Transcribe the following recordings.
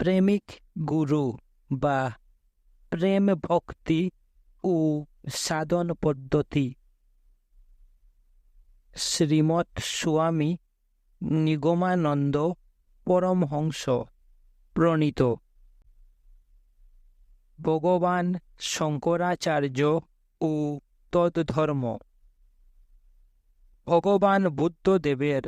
প্রেমিক গুরু বা প্রেম ভক্তি ও সাধন পদ্ধতি। শ্রীমৎ স্বামী নিগমানন্দ পরমহংস প্রণীত। ভগবান শঙ্করাচার্য ও তদ্ধর্ম ভগবান বুদ্ধদেবের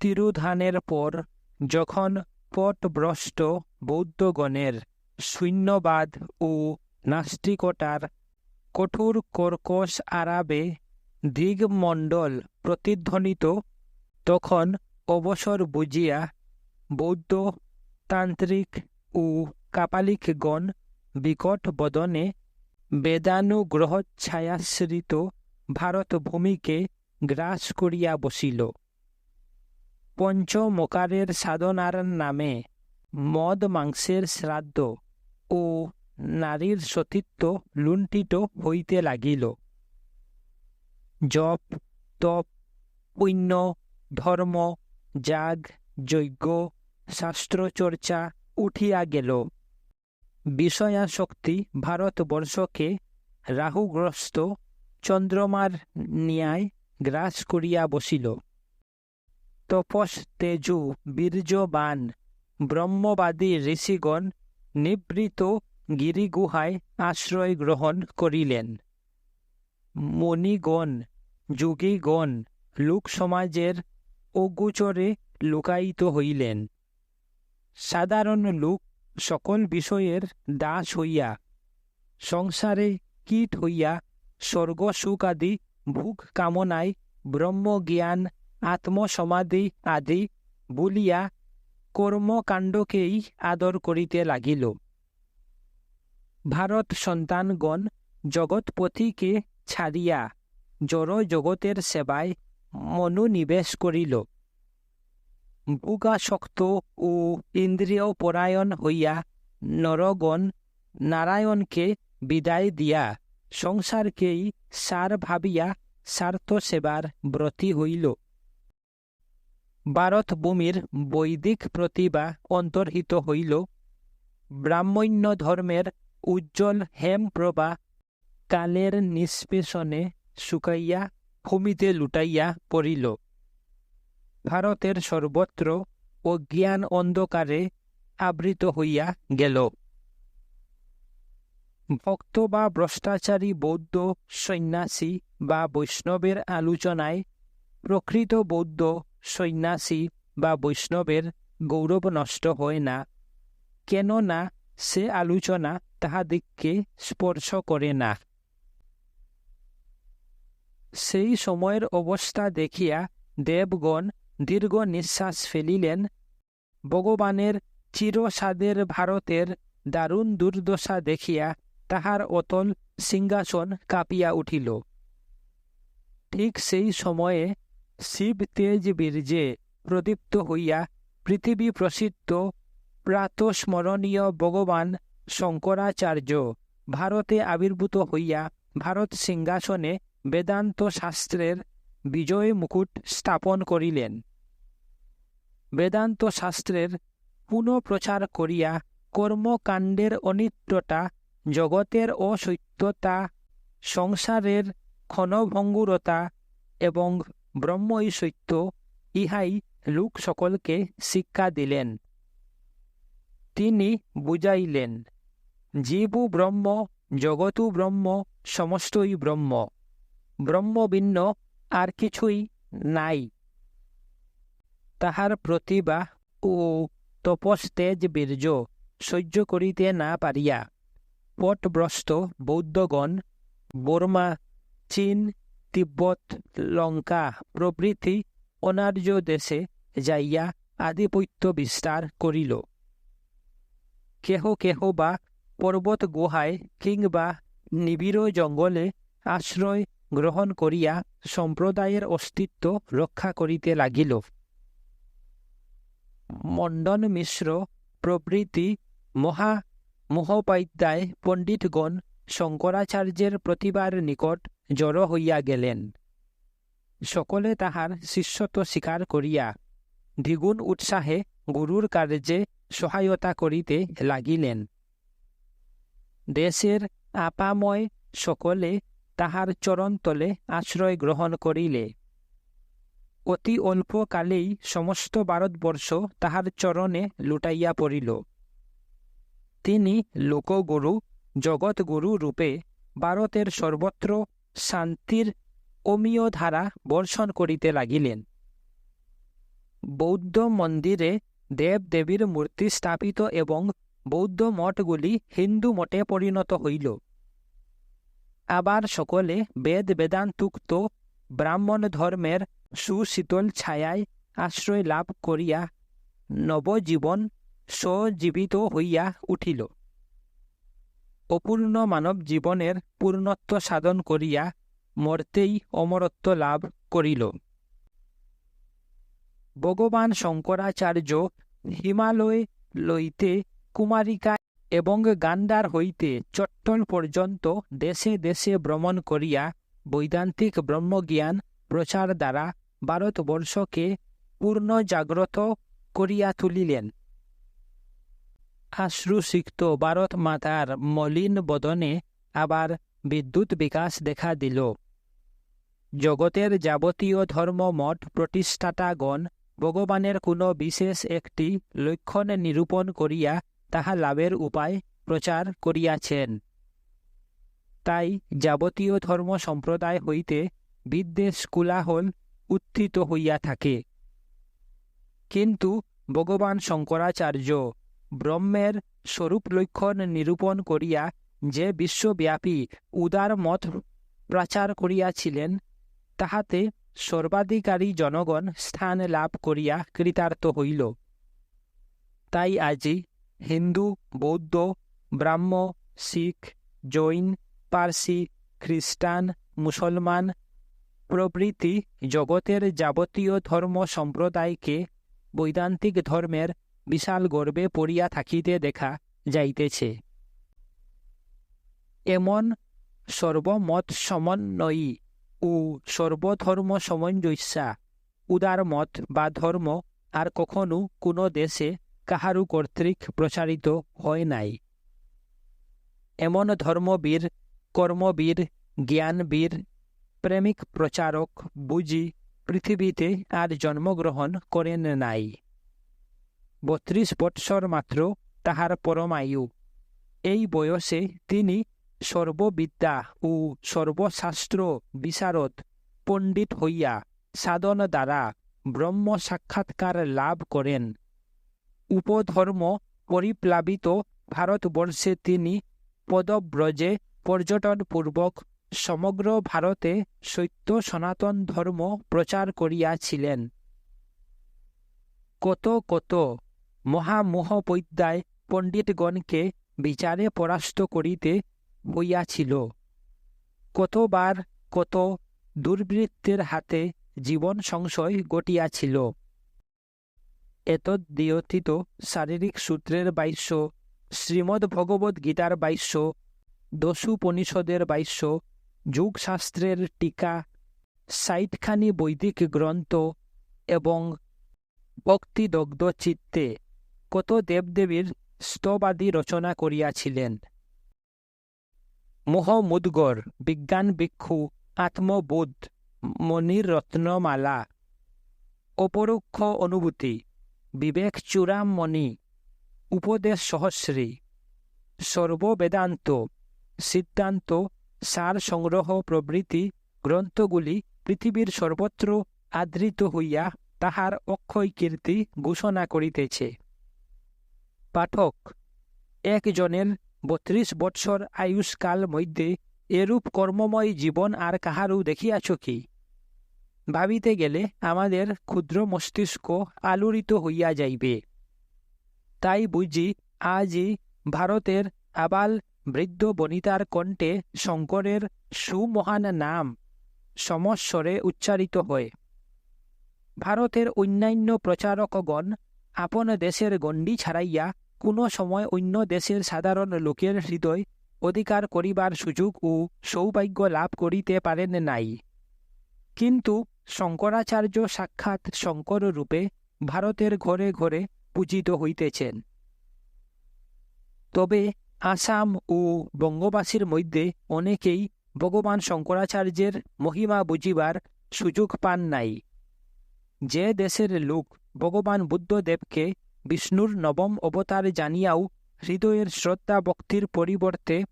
তিরুধানের পর যখন পটভ্রষ্ট বৌদ্ধগণের শূন্যবাদ ও নাস্তিকতার কঠোর কর্কশ আরাবে দিগমণ্ডল প্রতিধ্বনিত, তখন অবসর বুঝিয়া বৌদ্ধ তান্ত্রিক ও কাপালিকগণ বিকট বদনে বেদানুগ্রহ ছায়াশ্রিত ভারতভূমিকে গ্রাস করিয়া বসিল। পঞ্চমকারের সাধনার নামে মদ মাংসের শ্রাদ্ধ ও নারীর সতীত্ব লুণ্ঠিত হইতে লাগিল। জপ, তপ, পুণ্য, ধর্ম, যাগ, যজ্ঞ, শাস্ত্রচর্চা উঠিয়া গেল। বিষয়াশক্তি ভারতবর্ষকে রাহুগ্রস্ত চন্দ্রমার ন্যায় গ্রাস করিয়া বসিল। তপস তেজু বীর্যবান। ব্রহ্মবাদী ঋষিগণ নিবৃত গিরিগুহায় আশ্রয় গ্রহণ করিলেন। মণিগণ যোগীগণ লোকসমাজের অগোচরে লুকায়িত হইলেন। সাধারণ লোক সকল বিষয়ের দাস হইয়া, সংসারে কীট হইয়া স্বর্গ সুখাদি ভোগ কামনায় ব্রহ্মজ্ঞান আত্মসমাধি আদি বলিয়া কর্মকাণ্ডকেই আদর করিতে লাগিল। ভারত সন্তানগণ জগৎপতিকে ছাড়িয়া জড় জগতের সেবায় মনোনিবেশ করিল। ভোগাসক্ত ও ইন্দ্রিয় পরায়ণ হইয়া নরগণ নারায়ণকে বিদায় দিয়া সংসারকেই সার ভাবিয়া স্বার্থ সেবার ব্রতী হইল। ভারতভূমির বৈদিক প্রতিভা অন্তর্হিত হইল ব্রাহ্মণ্য ধর্মের উজ্জ্বল হেমপ্রভা কালের নিষ্পেষণে শুকাইয়া ভূমিতে লুটাইয়া পড়িল। ভারতের সর্বত্র অজ্ঞান অন্ধকারে আবৃত হইয়া গেল। ভক্ত বা ভ্রষ্টাচারী, বৌদ্ধ, সন্ন্যাসী বা বৈষ্ণবের আলোচনায় প্রকৃত বৌদ্ধ সন্ন্যাসী বা বৈষ্ণবের গৌরব নষ্ট হয় না। কেননা সে আলোচনা তাহাদিগকে স্পর্শ করে না। সেই সময়ের অবস্থা দেখিয়া দেবগণ দীর্ঘ নিঃশ্বাস ফেলিলেন। ভগবানের চিরসাদের ভারতের দারুণ দুর্দশা দেখিয়া তাহার অতল সিংহাসন কাঁপিয়া উঠিল। ঠিক সেই সময়ে শিব তেজ বীর্যে প্রদীপ্ত হইয়া পৃথিবী প্রসিদ্ধ, প্রাতস্মরণীয় ভগবান শঙ্করাচার্য ভারতে আবির্ভূত হইয়া ভারত সিংহাসনে বেদান্ত শাস্ত্রের বিজয় মুকুট স্থাপন করিলেন। বেদান্ত শাস্ত্রের পুনঃপ্রচার করিয়া কর্মকাণ্ডের অনিত্যতা, জগতের অসত্যতা, সংসারের ক্ষণভঙ্গুরতা এবং ব্রহ্মই সত্য, ইহাই লোক সকলকে শিক্ষা দিলেন। তিনি বুঝাইলেন, জীবু ব্রহ্ম, জগতু ব্রহ্ম, সমস্তই ব্রহ্ম। ব্রহ্ম ভিন্ন, আর কিছুই নাই। তাহার প্রতিভা ও তপস্তেজ বীর্য সহ্য করিতে না পারিয়া পটভ্রষ্ট বৌদ্ধগণ, বর্মা, চীন তিব্বত, লঙ্কা প্রভৃতি অনার্য দেশে যাইয়া আধিপত্য বিস্তার করিল। কেহ কেহ বা পর্বত গুহায় কিংবা নিবিড় জঙ্গলে আশ্রয় গ্রহণ করিয়া সম্প্রদায়ের অস্তিত্ব রক্ষা করিতে লাগিল। মণ্ডন মিশ্র প্রভৃতি মহা মহোপাধ্যায় পণ্ডিতগণ শঙ্করাচার্যের প্রতিবার নিকট জড়ো হইয়া গেলেন। সকলে তাহার শিষ্যত্ব স্বীকার করিয়া দ্বিগুণ উৎসাহে গুরুর কার্যে সহায়তা করিতে লাগিলেন। দেশের আপাময় সকলে তাহার চরণতলে আশ্রয় গ্রহণ করিলে। অতি অল্পকালেই সমস্ত ভারতবর্ষ তাহার চরণে লুটাইয়া পড়িল। তিনি লোকগুরু, জগৎগুরু রূপে ভারতের সর্বত্র শান্তির অমীয় ধারা বর্ষণ করিতে লাগিলেন। বৌদ্ধ মন্দিরে দেবদেবীর মূর্তি স্থাপিত এবং বৌদ্ধ মঠগুলি হিন্দু মঠে পরিণত হইল। আবার সকলে বেদ বেদান্তুক্ত ব্রাহ্মণ ধর্মের সুশীতল ছায়ায় আশ্রয় লাভ করিয়া নবজীবন সজীবিত হইয়া উঠিল। অপূর্ণ মানব জীবনের পূর্ণত্ব সাধন করিয়া মর্তেই অমরত্ব লাভ করিল ভগবান শঙ্করাচার্য হিমালয় লইতে কুমারিকা এবং গান্ডার হইতে চট্টল পর্যন্ত দেশে দেশে ভ্রমণ করিয়া বৈদান্তিক ব্রহ্মজ্ঞান প্রচার দ্বারা ভারতবর্ষকে পূর্ণ জাগ্রত করিয়া তুলিলেন। আশ্রুসিক্ত ভারত মাতার মলিন বদনে আবার বিদ্যুৎ বিকাশ দেখা দিল। জগতের যাবতীয় ধর্মমঠ প্রতিষ্ঠাতাগণ ভগবানের কোনো বিশেষ একটি লক্ষণ নিরূপণ করিয়া তাহা লাভের উপায় প্রচার করিয়াছেন। তাই যাবতীয় ধর্ম সম্প্রদায় হইতে বিদ্বেষ, কুলাহল উত্থিত হইয়া থাকে। কিন্তু ভগবান শঙ্করাচার্য ব্রহ্মের স্বরূপ লক্ষণ নিরূপণ করিয়া যে বিশ্বব্যাপী উদার মত প্রচার করিয়াছিলেন, তাহাতে সর্বাধিকারী জনগণ স্থান লাভ করিয়া কৃতার্থ হইল। তাই আজি হিন্দু, বৌদ্ধ, ব্রাহ্ম, শিখ, জৈন, পার্সি, খ্রিস্টান, মুসলমান প্রভৃতি জগতের যাবতীয় ধর্ম সম্প্রদায়কে বৈদান্তিক ধর্মের বিশাল গর্বে পড়িয়া থাকিতে দেখা যাইতেছে। এমন সর্বমত সমন্বয়ী ও সর্বধর্ম সমঞ্জস্যা, উদার মত বা ধর্ম আর কখনো কোনো দেশে কাহারু কর্তৃক প্রচারিত হয় নাই। এমন ধর্মবীর, কর্মবীর, জ্ঞানবীর, প্রেমিক প্রচারক বুঝি পৃথিবীতে আর জন্মগ্রহণ করেন নাই। বত্রিশ বৎসর মাত্র তাহার পরমায়ু। এই বয়সে তিনি সর্ববিদ্যা ও সর্বশাস্ত্র বিশারদ পণ্ডিত হইয়া সাধন দ্বারা ব্রহ্ম সাক্ষাৎকার লাভ করেন। উপধর্ম পরিপ্লাবিত ভারতবর্ষে তিনি পদব্রজে পর্যটনপূর্বক সমগ্র ভারতে সত্য সনাতন ধর্ম প্রচার করিয়াছিলেন। কত কত মহামোহপৈদ্যায় পণ্ডিতগণকে বিচারে পরাস্ত করিতে হইয়াছিল। কতবার কত দুর্বৃত্তের হাতে জীবন সংশয় ঘটিয়াছিল। এতদ্দিয়থিত শারীরিক সূত্রের বাইশ্য শ্রীমদ্ ভগবদ্ গীতার বাইশ্য দস্যুপনিষদের বাইশ্য যুগশাস্ত্রের টিকা, সাইটখানি বৈদিক গ্রন্থ এবং ভক্তিদগ্ধ চিত্তে কত দেবদেবীর স্তবাদী রচনা করিয়াছিলেন। মোহমুদ্গর, বিজ্ঞান ভিক্ষু, আত্মবোধ মনির রত্নমালা অপরোক্ষ অনুভূতি, বিবেক চূড়ামণি উপদেশ সহস্রী, সর্ববেদান্ত, সিদ্ধান্ত, সার সংগ্রহ প্রভৃতি গ্রন্থগুলি পৃথিবীর সর্বত্র আদৃত হইয়া তাহার অক্ষয় কীর্তি ঘোষণা করিতেছে। পাঠক। একজনের বত্রিশ বৎসর আয়ুষ্কাল মধ্যে এরূপ কর্মময় জীবন আর কাহারও দেখিয়াছ কি? ভাবিতে গেলে আমাদের ক্ষুদ্র মস্তিষ্ক আলোড়িত হইয়া যাইবে। তাই বুঝি আজই ভারতের আবাল বৃদ্ধ বনিতার কণ্ঠে শঙ্করের সুমহান নাম সমস্বরে উচ্চারিত হয়। ভারতের অন্যান্য প্রচারকগণ আপন দেশের গণ্ডি ছাড়াইয়া কোনো সময় অন্য দেশের সাধারণ লোকের হৃদয় অধিকার করিবার সুযোগ ও সৌভাগ্য লাভ করিতে পারেন নাই। কিন্তু শঙ্করাচার্য সাক্ষাৎ শঙ্কর রূপে ভারতের ঘরে ঘরে পূজিত হইতেছেন। তবে আসাম ও বঙ্গবাসীর মধ্যে অনেকেই ভগবান শঙ্করাচার্যের মহিমা বুঝিবার সুযোগ পান নাই। যে দেশের লোক ভগবান বুদ্ধদেবকে বিষ্ণুর নবম অবতার জানিয়াও হৃদয়ের শ্রদ্ধা ভক্তির পরিবর্তে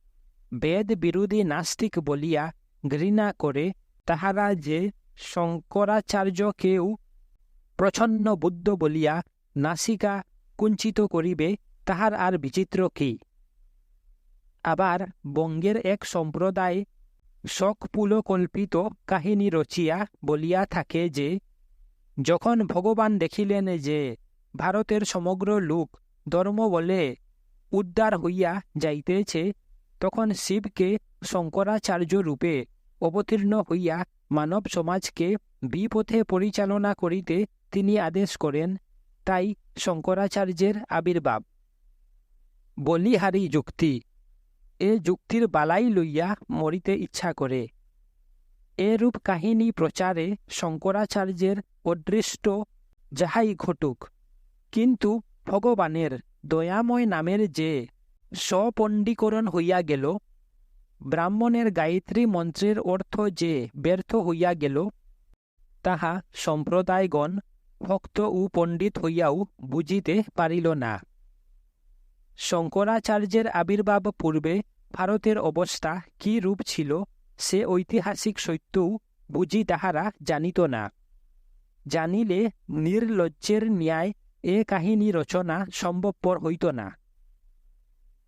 বেদ বিরোধী নাস্তিক বলিয়া ঘৃণা করে তাহারা যে শঙ্করাচার্যকেও প্রচ্ছন্ন বুদ্ধ বলিয়া নাসিকা কুঞ্চিত করিবে তাহার আর বিচিত্র কি? আবার বঙ্গের এক সম্প্রদায় শখপুলকল্পিত কাহিনী রচিয়া বলিয়া থাকে যে, যখন ভগবান দেখিলেন যে ভারতের সমগ্র লোক ধর্ম বলে উদ্ধার হইয়া যাইতেছে, তখন শিবকে শঙ্করাচার্য রূপে অবতীর্ণ হইয়া মানব সমাজকে বিপথে পরিচালনা করিতে তিনি আদেশ করেন, তাই শঙ্করাচার্যের আবির্ভাব। বলিহারি যুক্তি, এ যুক্তির বালাই লইয়া মরিতে ইচ্ছা করে। এরূপ কাহিনী প্রচারে শঙ্করাচার্যের অদৃষ্ট যাহাই ঘটুক কিন্তু ভগবানের দয়াময় নামের যে স্বপণ্ডীকরণ হইয়া গেল, ব্রাহ্মণের গায়ত্রী মন্ত্রের অর্থ যে ব্যর্থ হইয়া গেল, তাহা সম্প্রদায়গণ ভক্ত ও পণ্ডিত হইয়াও বুঝিতে পারিল না। শঙ্করাচার্যের আবির্ভাব পূর্বে ভারতের অবস্থা কি রূপ ছিল, সে ঐতিহাসিক সত্যও বুঝি তাহারা জানিত না। জানিলে নির্লজ্জের ন্যায় এ কাহিনী রচনা সম্ভবপর হইত না।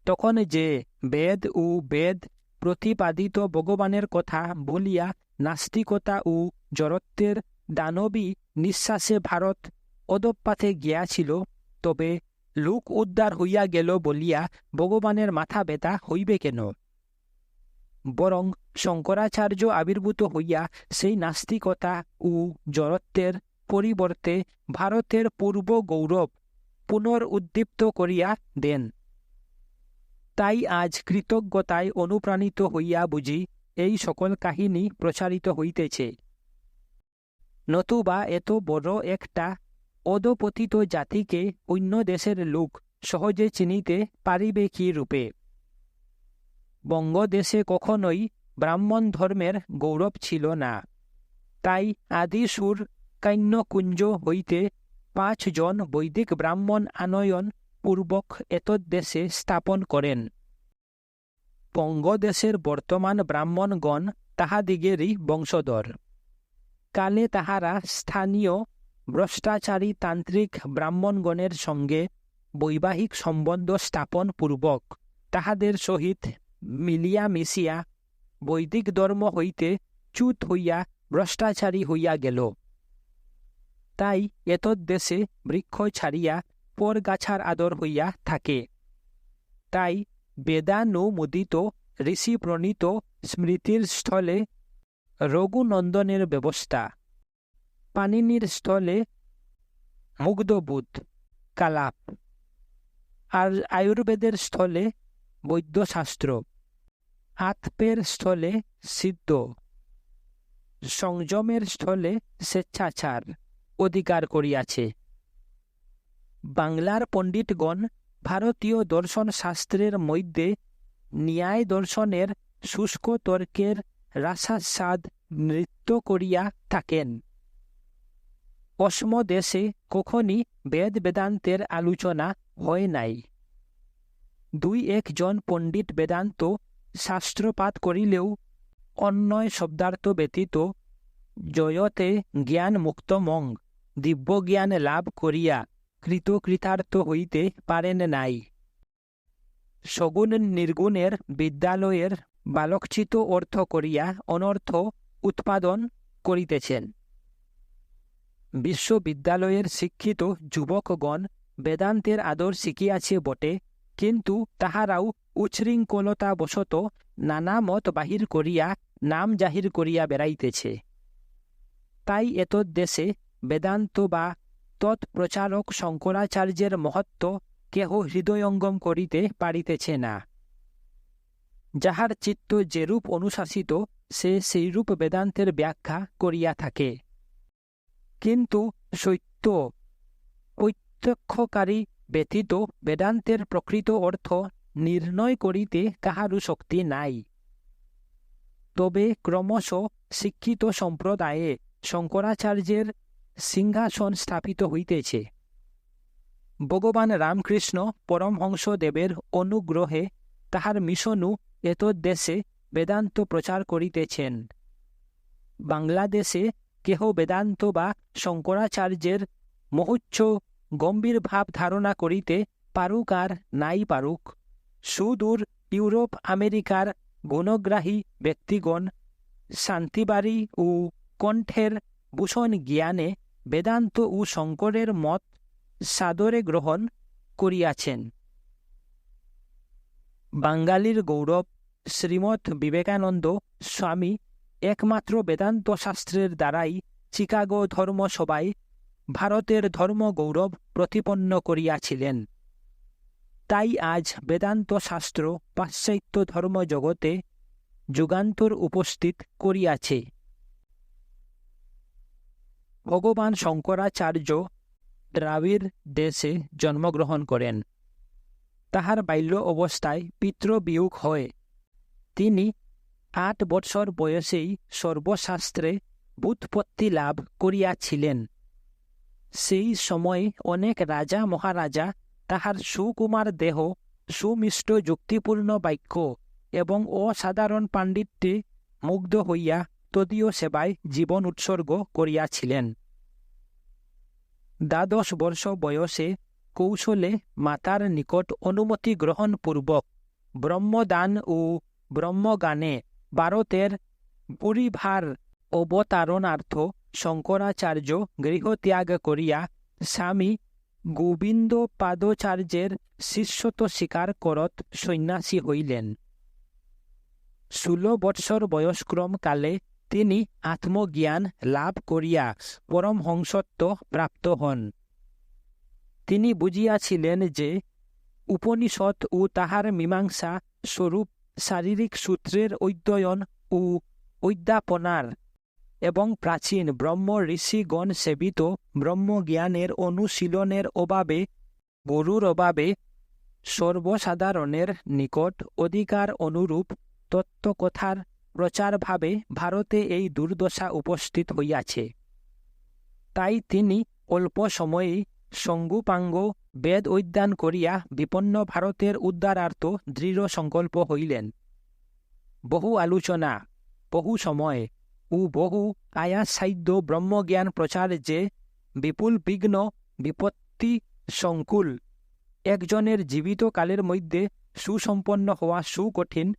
তখন যে বেদ ও বেদ প্রতিপাদিত ভগবানের কথা বলিয়া নাস্তিকতা ও জরত্বের দানবী নিঃশ্বাসে ভারত অদপাতে গিয়াছিল, তবে লোক উদ্ধার হইয়া গেল বলিয়া ভগবানের মাথা ব্যথা হইবে কেন? বরং শঙ্করাচার্য আবির্ভূত হইয়া সেই নাস্তিকতা ও জড়ত্বের পরিবর্তে ভারতের পূর্ব গৌরব পুনরুদ্দীপ্ত করিয়া দেন। তাই আজ কৃতজ্ঞতায় অনুপ্রাণিত হইয়া বুঝি এই সকল কাহিনী প্রচারিত হইতেছে। নতুবা এত বড় একটা অদপতিত জাতিকে অন্য দেশের লোক সহজে চিনিতে পারিবে কি রূপে? বঙ্গদেশে কখনোই ব্রাহ্মণ ধর্মের গৌরব ছিল না। তাই আদিসুর কান্যকুঞ্জ হইতে পাঁচজন বৈদিক ব্রাহ্মণ আনয়ন পূর্বক এতদ্দেশে স্থাপন করেন বঙ্গদেশের বর্তমান ব্রাহ্মণগণ তাহাদিগেরই বংশধর কালে তাহারা স্থানীয় ভ্রষ্টাচারী তান্ত্রিক ব্রাহ্মণগণের সঙ্গে বৈবাহিক সম্বন্ধ স্থাপন পূর্বক তাহাদের সহিত মিলিয়া মিশিয়া বৈদিক ধর্ম হইতে চ্যুত হইয়া ভ্রষ্টাচারী হইয়া গেল। তাই এতদ্দেশে বৃক্ষ ছাড়িয়া পরগাছার আদর হইয়া থাকে। তাই বেদানুমোদিত ঋষি প্রণীত স্মৃতির স্থলে রঘুনন্দনের ব্যবস্থা। পানিনির স্থলে মুগ্ধবুধ, কালাপ। আর আয়ুর্বেদের স্থলে বৈদ্যশাস্ত্র। আতপের স্থলে সিদ্ধ। সংযমের স্থলে স্বেচ্ছাচার। অধিকার করিয়াছে। বাংলার পণ্ডিতগণ ভারতীয় দর্শন শাস্ত্রের মধ্যে ন্যায় দর্শনের শুষ্ক তর্কের রাসাস্বাদ নৃত্য করিয়া থাকেন। অসম দেশে কখনই বেদ বেদান্তের আলোচনা হয় নাই। দুই একজন পণ্ডিত বেদান্ত শাস্ত্রপাত করিলেও অন্যয় শব্দার্থ ব্যতীত জয়তে জ্ঞান মুক্তমং দিব্যজ্ঞান লাভ করিয়া কৃতকৃতার্থ হইতে পারেন নাই। সগুণ নির্গুণের বিদ্যালয়ের বালকচিত অর্থ করিয়া অনর্থ উৎপাদন করিতেছেন। বিশ্ববিদ্যালয়ের শিক্ষিত যুবকগণ বেদান্তের আদর শিখিয়াছে বটে, কিন্তু তাহারাও উচ্ছৃঙ্খলতাবশত নানা মত বাহির করিয়া নাম জাহির করিয়া বেড়াইতেছে। তাই এতদ্দেশে বেদান্ত বা তৎপ্রচারক শঙ্করাচার্যের মহত্ব কেহ হৃদয়ঙ্গম করিতে পারিতেছে না। যাহার চিত্ত যেরূপ অনুশাসিত, সে সেইরূপ বেদান্তের ব্যাখ্যা করিয়া থাকে। কিন্তু সত্য, প্রত্যক্ষকারী ব্যতীত বেদান্তের প্রকৃত অর্থ নির্ণয় করিতে কাহারও শক্তি নাই। তবে ক্রমশ শিক্ষিত সম্প্রদায়ে শঙ্করাচার্যের সিংহাসন স্থাপিত হইতেছে। ভগবান রামকৃষ্ণ পরমহংসদেবের অনুগ্রহে তাহার মিশনও এতদ্দেশে বেদান্ত প্রচার করিতেছেন। বাংলাদেশে কেহ বেদান্ত বা শঙ্করাচার্যের মহোচ্চ গম্ভীর ভাব ধারণা করিতে পারুক আর নাই পারুক, সুদূর ইউরোপ, আমেরিকার গুণগ্রাহী ব্যক্তিগণ শান্তিবাড়ি ও কণ্ঠের ভূষণ জ্ঞানে বেদান্ত ও শঙ্করের মত সাদরে গ্রহণ করিয়াছেন। বাঙালির গৌরব, শ্রীমৎ বিবেকানন্দ স্বামী একমাত্র বেদান্ত শাস্ত্রের দ্বারাই চিকাগো ধর্মসভায় ভারতের ধর্ম গৌরব প্রতিপন্ন করিয়াছিলেন। তাই আজ বেদান্ত শাস্ত্র পাশ্চাত্য ধর্ম জগতে যুগান্তর উপস্থিত করিয়াছে। ভগবান শঙ্করাচার্য দ্রাবিড় দেশে জন্মগ্রহণ করেন। তাহার বাল্য অবস্থায় পিতৃবিয়োগ হয়। তিনি আট বৎসর বয়সেই সর্বশাস্ত্রে বুৎপত্তি লাভ করিয়াছিলেন। সেই সময়ে অনেক রাজা মহারাজা তাহার সুকুমার দেহ, সুমিষ্ট যুক্তিপূর্ণ বাক্য এবং অসাধারণ পাণ্ডিত্যে মুগ্ধ হইয়া তদীয় সেবায় জীবন উৎসর্গ করিয়াছিলেন। দ্বাদশ বর্ষ বয়সে কৌশলে মাতার নিকট অনুমতি গ্রহণ গ্রহণপূর্বক ব্রহ্মদান ও ব্রহ্মগানে ভারতের পরিভার অবতারণার্থ শঙ্করাচার্য গৃহত্যাগ করিয়া স্বামী গোবিন্দ পাদচার্যের শিষ্যত স্বীকার করত সন্ন্যাসী হইলেন। ষোলো বৎসর বয়স্ক্রম কালে তিনি আত্মজ্ঞান লাভ করিয়া পরমহংসত্ব প্রাপ্ত হন। তিনি বুঝিয়াছিলেন যে উপনিষদ ও তাহার মীমাংসা স্বরূপ শারীরিক সূত্রের অধ্যয়ন ও অধ্যাপনার এবং প্রাচীন ব্রহ্ম ঋষিগণ সেবিত ব্রহ্মজ্ঞানের অনুশীলনের অভাবে, গরুর অভাবে সর্বসাধারণের নিকট অধিকার অনুরূপ তত্ত্বকথার প্রচারভাবে ভারতে এই দুর্দশা উপস্থিত হইয়াছে। তাই তিনি অল্প সময়েই সঙ্গুপাঙ্গ বেদ উদ্যান করিয়া বিপন্ন ভারতের উদ্ধারার্থ দৃঢ় সংকল্প হইলেন। বহু আলোচনা, বহু সময় ও বহু আয়াসাধ্য ব্রহ্মজ্ঞান প্রচার যে বিপুল বিঘ্ন, বিপত্তি, সংকুল একজনের জীবিত কালের মধ্যে সুসম্পন্ন হওয়া সুকঠিন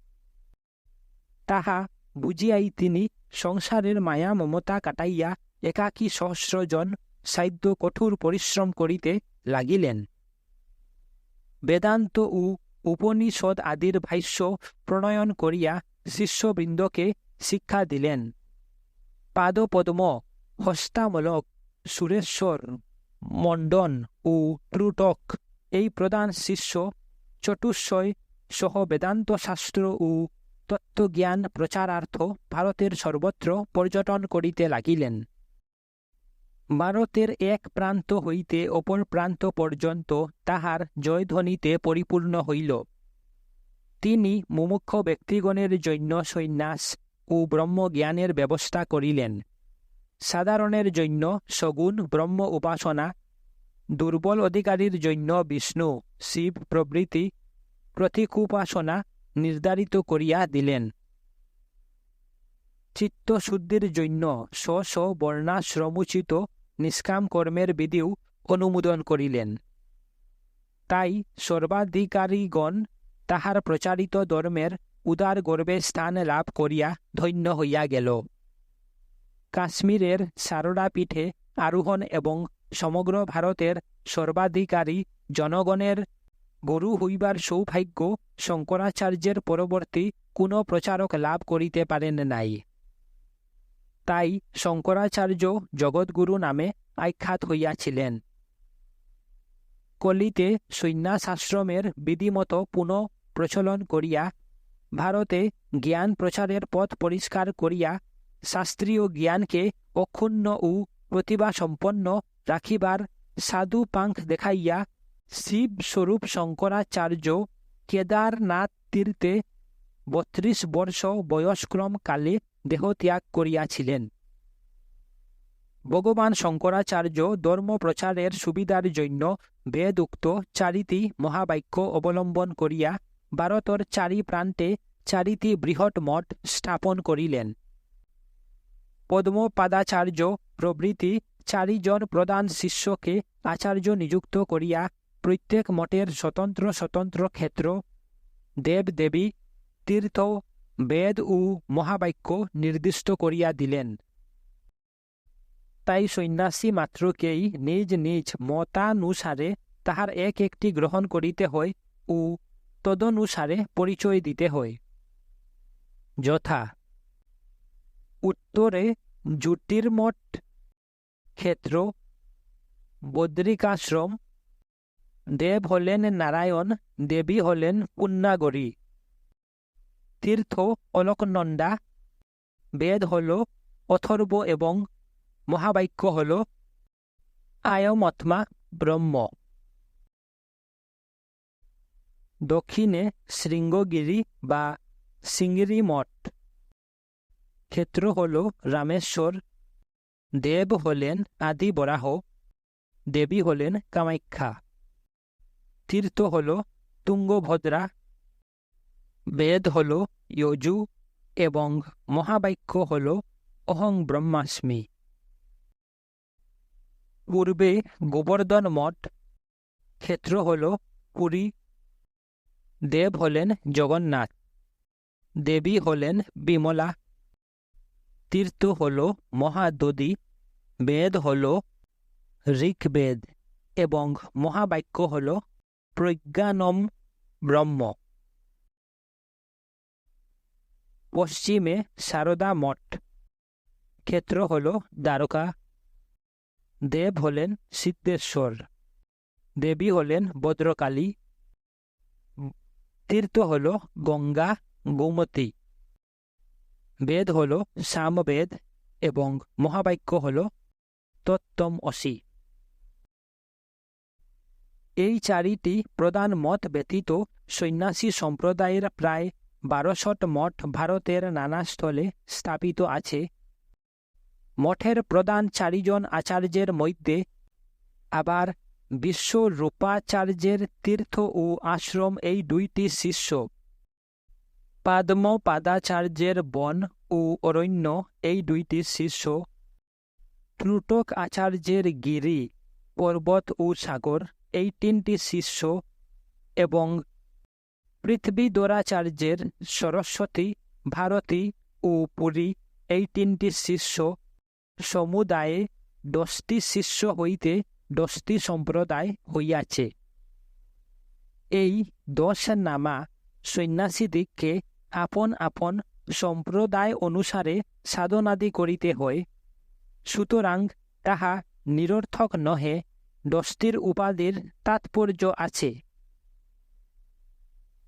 তাহা বুঝিয়াই তিনি সংসারের মায়া মমতা কাটাইয়া একাকী সহস্রজন সাধ্য কঠোর পরিশ্রম করিতে লাগিলেন। বেদান্ত ও উপনিষদ আদির ভাষ্য প্রণয়ন করিয়া শিষ্যবৃন্দকে শিক্ষা দিলেন। পাদপদ্ম, হস্তামলক, সুরেশ্বর, মণ্ডন ও ট্রুটক এই প্রধান শিষ্য চতুশ্বয় সহ বেদান্ত শাস্ত্র ও তত্ত্বজ্ঞান প্রচারার্থ ভারতের সর্বত্র পর্যটন করিতে লাগিলেন। ভারতের এক প্রান্ত হইতে অপর প্রান্ত পর্যন্ত তাহার জয়ধ্বনিতে পরিপূর্ণ হইল। তিনি মুমুক্ষ ব্যক্তিগণের জন্য সন্ন্যাস ও ব্রহ্মজ্ঞানের ব্যবস্থা করিলেন। সাধারণের জন্য সগুণ ব্রহ্ম উপাসনা, দুর্বল অধিকারীর জন্য বিষ্ণু, শিব প্রভৃতি প্রতীকুপাসনা নির্ধারিত করিয়া দিলেন। চিত্তশুদ্ধির জন্য স্ব স্ব বর্ণাশ্রমোচিত নিষ্কাম কর্মের বিধিও অনুমোদন করিলেন। তাই সর্বাধিকারীগণ তাহার প্রচারিত ধর্মের উদার গর্বে স্থান লাভ করিয়া ধন্য হইয়া গেল। কাশ্মীরের সারদা পীঠে আরোহণ এবং সমগ্র ভারতের সর্বাধিকারী জনগণের গরু হইবার সৌভাগ্য শঙ্করাচার্যের পরবর্তী কোনো প্রচারক লাভ করিতে পারেন নাই। তাই শঙ্করাচার্য জগৎগুরু নামে আখ্যাত হইয়াছিলেন। কলিতে সন্ন্যাসাশ্রমের বিধিমত পুনঃ প্রচলন করিয়া, ভারতে জ্ঞান প্রচারের পথ পরিষ্কার করিয়া, শাস্ত্রীয় জ্ঞানকে অক্ষুণ্ণ ও প্রতিভাসম্পন্ন রাখিবার সাধু পাঙ্খ দেখাইয়া শিব স্বরূপ শঙ্করাচার্য কেদারনাথ তীর্থে বত্রিশ বর্ষ বয়স্ক্রম কালে দেহত্যাগ করিয়াছিলেন। ভগবান শঙ্করাচার্য ধর্ম প্রচারের সুবিধার জন্য বেদুক্ত চারিটি মহাবাক্য অবলম্বন করিয়া ভারতর চারি প্রান্তে চারিটি বৃহৎ মঠ স্থাপন করিলেন। পদ্মপাদাচার্য প্রভৃতি চারিজন প্রধান শিষ্যকে আচার্য নিযুক্ত করিয়া প্রত্যেক মঠের স্বতন্ত্র স্বতন্ত্র ক্ষেত্র দেবদেবী তীর্থ, বেদ ও মহাবাক্য নির্দিষ্ট করিয়া দিলেন। তাই সন্ন্যাসী মাত্রকেই নিজ নিজ মতানুসারে তাহার এক একটি গ্রহণ করিতে হয় ও তদনুসারে পরিচয় দিতে হয়। যথা। উত্তরে জ্যোতির্মঠ ক্ষেত্র, বদ্রিকাশ্রম দেব হলেন নারায়ণ দেবী হলেন পুণ্যাগরী। তীর্থ অলকনন্দা বেদ হল অথর্ব এবং মহাবাক্য হল আয়মত্মা ব্রহ্ম। দক্ষিণে শৃঙ্গগিরি বা সিঙ্গিরি মঠ। ক্ষেত্র হল রামেশ্বর দেব হলেন আদি বরাহ দেবী হলেন কামাখ্যা। তীর্থ হল তুঙ্গভদ্রা, বেদ হল যজু এবং মহাবাক্য হল অহং ব্রহ্মাস্মি। পূর্বে গোবর্ধন মঠ, ক্ষেত্র হল পুরী। দেব হলেন জগন্নাথ, দেবী হলেন বিমলা। তীর্থ হল মহাদদী, বেদ হল ঋগ্বেদ এবং মহাবাক্য হল প্রজ্ঞানম ব্রহ্ম। পশ্চিমে সারদা মঠ। ক্ষেত্র হল দ্বারকা। দেব হলেন সিদ্ধেশ্বর। দেবী হলেন ভদ্রকালী। তীর্থ হল গঙ্গা, গোমতী। বেদ হল সামবেদ এবং মহাবাক্য হল তত্তম অসি এই চারিটি প্রধান মত ব্যতীত সন্ন্যাসী সম্প্রদায়ের প্রায় বারোশট মঠ ভারতের নানা স্থলে স্থাপিত আছে। মঠের প্রধান চারিজন আচার্যের মধ্যে আবার বিশ্ব রূপাচার্যের তীর্থ ও আশ্রম এই দুইটি শিষ্য। পাদ্মপাদাচার্যের বন ও অরণ্য এই দুইটি শিষ্য। ত্রুটক আচার্যের গিরি, পর্বত ও সাগর। এই তিনটি শিষ্য এবং পৃথ্বীদরাচার্যের সরস্বতী, ভারতী ও পুরী এই তিনটি শিষ্য সমুদায়ে দশটি শিষ্য হইতে দশটি সম্প্রদায় হইয়াছে। এই দশ নামা সন্ন্যাসীদিগকে আপন আপন সম্প্রদায় অনুসারে সাধনাদি করিতে হয়, সুতরাং তাহা নিরর্থক নহে। দশটির উপাধির তাৎপর্য আছে।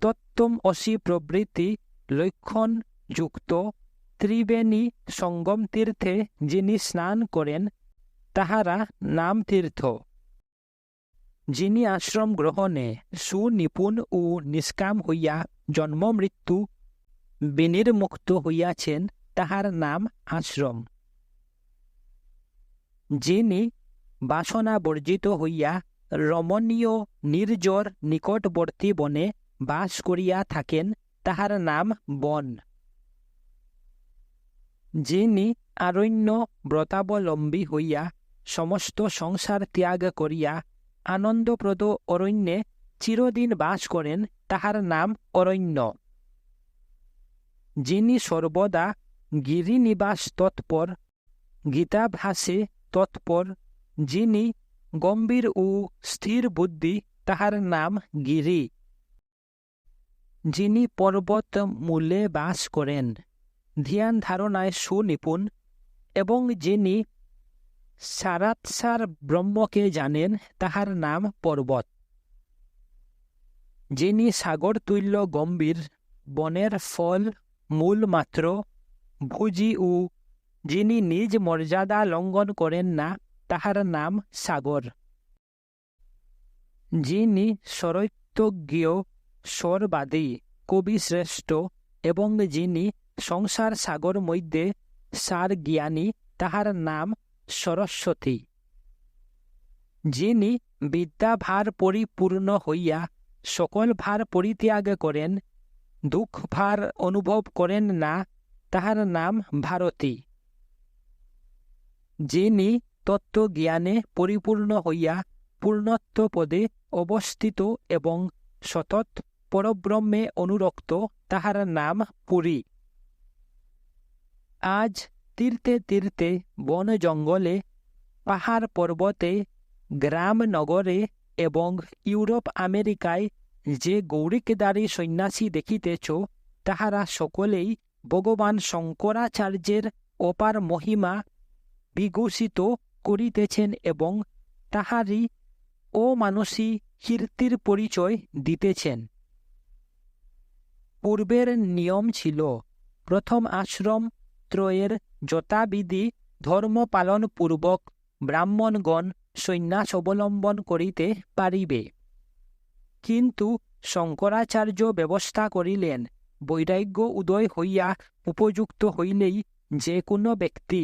তত্ত্বম অসি প্রবৃত্তি লক্ষণ যুক্ত ত্রিবেণী সঙ্গম তীর্থে যিনি স্নান করেন, তাহারা নাম তীর্থ। যিনি আশ্রম গ্রহণে সুনিপুণ ও নিষ্কাম হইয়া জন্ম মৃত্যু, বিনির্মুক্ত হইয়াছেন, তাহার নাম আশ্রম। যিনি বাসনা বর্জিত হইয়া রমণীয় নির্জর নিকটবর্তী বনে বাস করিয়া থাকেন, তাহার নাম বন। যিনি আরণ্য ব্রতাবলম্বী হইয়া সমস্ত সংসার ত্যাগ করিয়া আনন্দপ্রদ অরণ্যে চিরদিন বাস করেন, তাহার নাম অরণ্য। যিনি সর্বদা গিরিনিবাস তৎপর, গীতাভাসে তৎপর যিনি গম্ভীর ও স্থির বুদ্ধি, তাহার নাম গিরি। যিনি পর্বত মূলে বাস করেন, ধ্যান ধারণায় সুনিপুণ, এবং যিনি সারাৎসার ব্রহ্মকে জানেন, তাহার নাম পর্বত। যিনি সাগর তুল্য গম্ভীর, বনের ফল মূল মাত্র, ভুজি ও যিনি নিজ মর্যাদা লঙ্ঘন করেন না তাহার নাম সাগর। যিনি সরৈত্যজ্ঞ স্বরবাদী, কবি শ্রেষ্ঠ এবং যিনি সংসার সাগর মধ্যে সার জ্ঞানী, তাহার নাম সরস্বতী। যিনি বিদ্যাভার পরিপূর্ণ হইয়া সকল ভার পরিত্যাগ করেন, দুঃখ ভার অনুভব করেন না, তাহার নাম ভারতী। যিনি তত্ত্বজ্ঞানে পরিপূর্ণ হইয়া পূর্ণত্ব পদে অবস্থিত এবং সতত পরব্রহ্মে অনুরক্ত তাহার নাম পুরী। আজ তীর্থে তীর্থে বন জঙ্গলে, পাহাড় পর্বতে, গ্রাম নগরে এবং ইউরোপ আমেরিকায় যে গৌরিকেদারী সন্ন্যাসী দেখিতেছ, তাহারা সকলেই ভগবান শঙ্করাচার্যের অপার মহিমা বিঘোষিত করিতেছেন এবং তাহারই অমানসী কীর্তির পরিচয় দিতেছেন। পূর্বের নিয়ম ছিল, প্রথম আশ্রম ত্রয়ের যথাবিধি ধর্ম পালন পূর্বক ব্রাহ্মণগণ সন্ন্যাস অবলম্বন করিতে পারিবে। কিন্তু শঙ্করাচার্য ব্যবস্থা করিলেন, বৈরাগ্য উদয় হইয়া উপযুক্ত হইলেই যে কোনো ব্যক্তি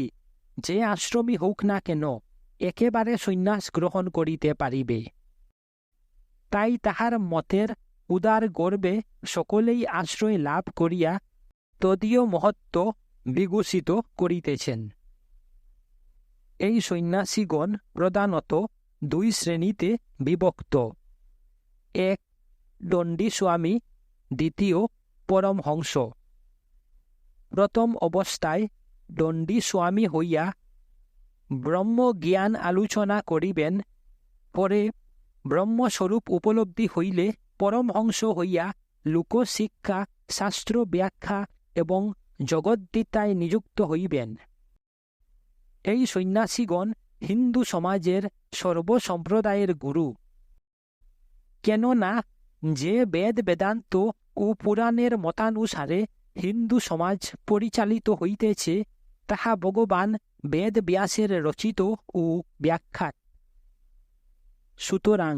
যে আশ্রমী হোক না কেন একেবারে সন্ন্যাস গ্রহণ করিতে পারিবে তাই তাহার মতের উদার গর্বে সকলেই আশ্রয় লাভ করিয়া তদীয় মহত্ব বিঘোষিত করিতেছেন এই সন্ন্যাসীগণ প্রধানত দুই শ্রেণীতে বিভক্ত। এক দণ্ডী স্বামী দ্বিতীয় পরমহংস প্রথম অবস্থায় দণ্ডী স্বামী হইয়া ব্রহ্মজ্ঞান আলোচনা করিবেন, পরে ব্রহ্মস্বরূপ উপলব্ধি হইলে পরমহংস হইয়া লোকশিক্ষা, শাস্ত্র ব্যাখ্যা এবং জগদ্দিতায় নিযুক্ত হইবেন। এই সন্ন্যাসীগণ হিন্দু সমাজের সর্বসম্প্রদায়ের গুরু। কেননা যে বেদ বেদান্ত ও পুরাণের মতানুসারে হিন্দু সমাজ পরিচালিত হইতেছে তাহা ভগবান বেদ ব্যাসের রচিত ও ব্যাখ্যাত সুতরাং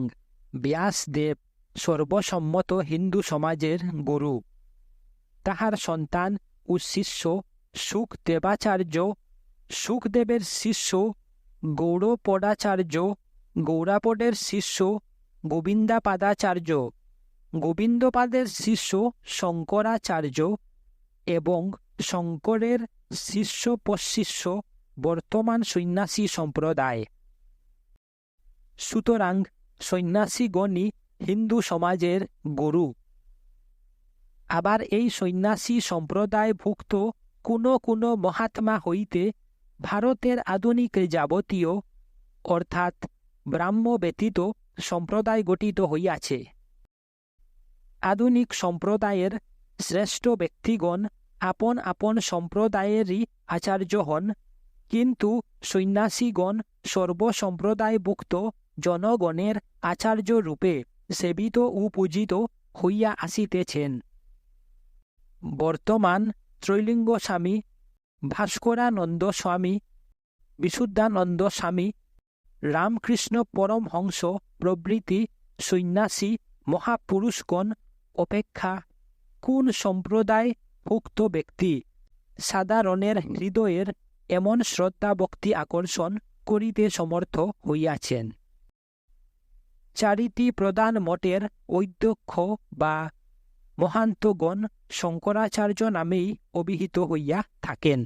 ব্যাসদেব সর্বসম্মত হিন্দু সমাজের গুরু। তাহার সন্তান ও শিষ্য সুখদেবাচার্য সুখদেবের শিষ্য গৌড়পদাচার্য গৌরাপদের শিষ্য গোবিন্দাপাদাচার্য, গোবিন্দপাদের শিষ্য শঙ্করাচার্য এবং শঙ্করের শিষ্য পশিষ্য বর্তমান সন্ন্যাসী সম্প্রদায়। সুতরাং সন্ন্যাসীগণই হিন্দু সমাজের গুরু। আবার এই সন্ন্যাসী সম্প্রদায়ভুক্ত কোনো কোনো মহাত্মা হইতে ভারতের আধুনিক যাবতীয়, অর্থাৎ ব্রাহ্ম ব্যতীত সম্প্রদায় গঠিত হইয়াছে। আধুনিক সম্প্রদায়ের শ্রেষ্ঠ ব্যক্তিগণ আপন আপন সম্প্রদায়েরই আচার্য হন, কিন্তু সন্ন্যাসীগণ সর্বসম্প্রদায়ভুক্ত জনগণের আচার্য রূপে সেবিত ও পূজিত হইয়া আসিতেছেন। বর্তমান ত্রৈলিঙ্গ স্বামী ভাস্করানন্দ স্বামী, বিশুদ্ধানন্দ স্বামী, রামকৃষ্ণ পরমহংস প্রভৃতি সন্ন্যাসী মহাপুরুষগণ অপেক্ষা কোন সম্প্রদায় ভুক্ত ব্যক্তি সাধারণের হৃদয়ের এমন শ্রদ্ধা ভক্তি আকর্ষণ করিতে সমর্থ হইয়াছেন। চারিটি প্রধান মঠের অধ্যক্ষ বা মহান্তগণ শঙ্করাচার্য নামেই অভিহিত হইয়া থাকেন।